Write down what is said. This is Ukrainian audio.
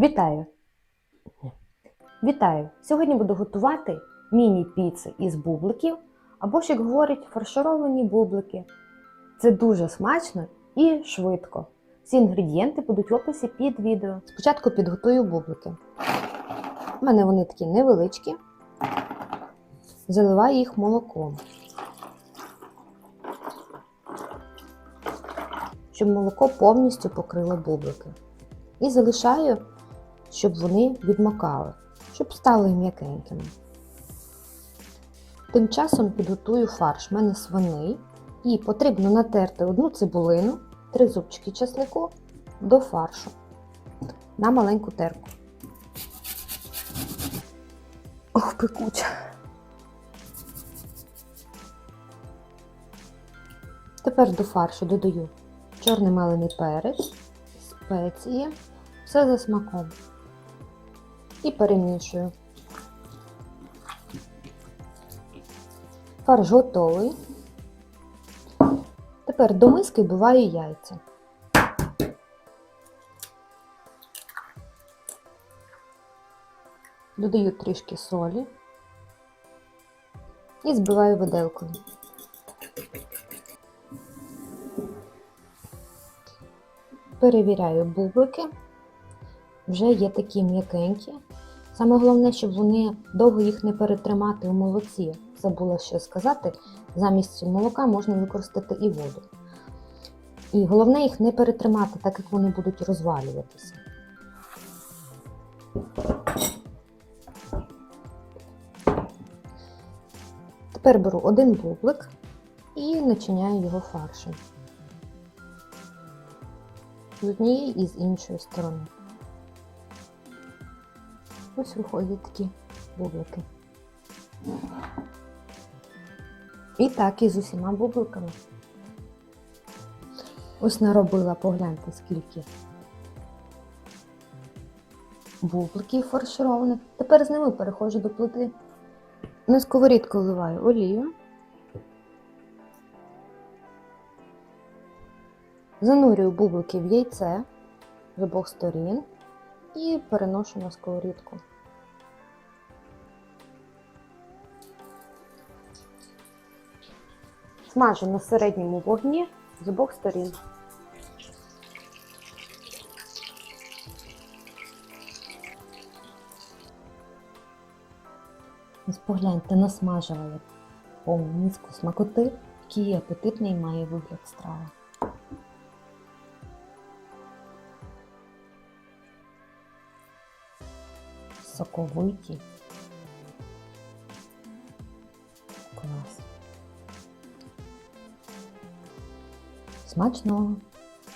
Вітаю! Вітаю! Сьогодні буду готувати міні-піци із бубликів, або ж, як говорять, фаршировані бублики. Це дуже смачно і швидко. Всі інгредієнти будуть в описі під відео. Спочатку підготую бублики. У мене вони такі невеличкі. Заливаю їх молоком. Щоб молоко повністю покрило бублики. І залишаю, щоб вони відмокали, щоб стали м'якенькими. Тим часом підготую фарш. У мене свиний. І потрібно натерти одну цибулину, три зубчики чеснику до фаршу на маленьку терку. Ох, пекуча. Тепер до фаршу додаю чорний мелений перець, спеції, все за смаком. І перемішую. Фарш готовий. Тепер до миски вбиваю яйця. Додаю трішки солі і збиваю виделкою. Перевіряю бублики. Вже є такі м'якенькі. Саме головне, щоб вони довго їх не перетримати у молоці. Забула ще сказати, замість молока можна використати і воду. І головне їх не перетримати, так як вони будуть розвалюватися. Тепер беру один бублик і начиняю його фаршем. З однієї і з іншої сторони. Ось виходять такі бублики. І так і з усіма бубликами. Ось наробила, погляньте, скільки бубликів фаршированих. Тепер з ними переходжу до плити. На сковорідку вливаю олію. Занурюю бублики в яйце з обох сторін і переношу на сковорідку. Смажу на середньому вогні з обох сторін. Ось погляньте, насмажила я повну миску смакоти, який апетитний має вигляд страви. Соковиті. Клас. Смачного!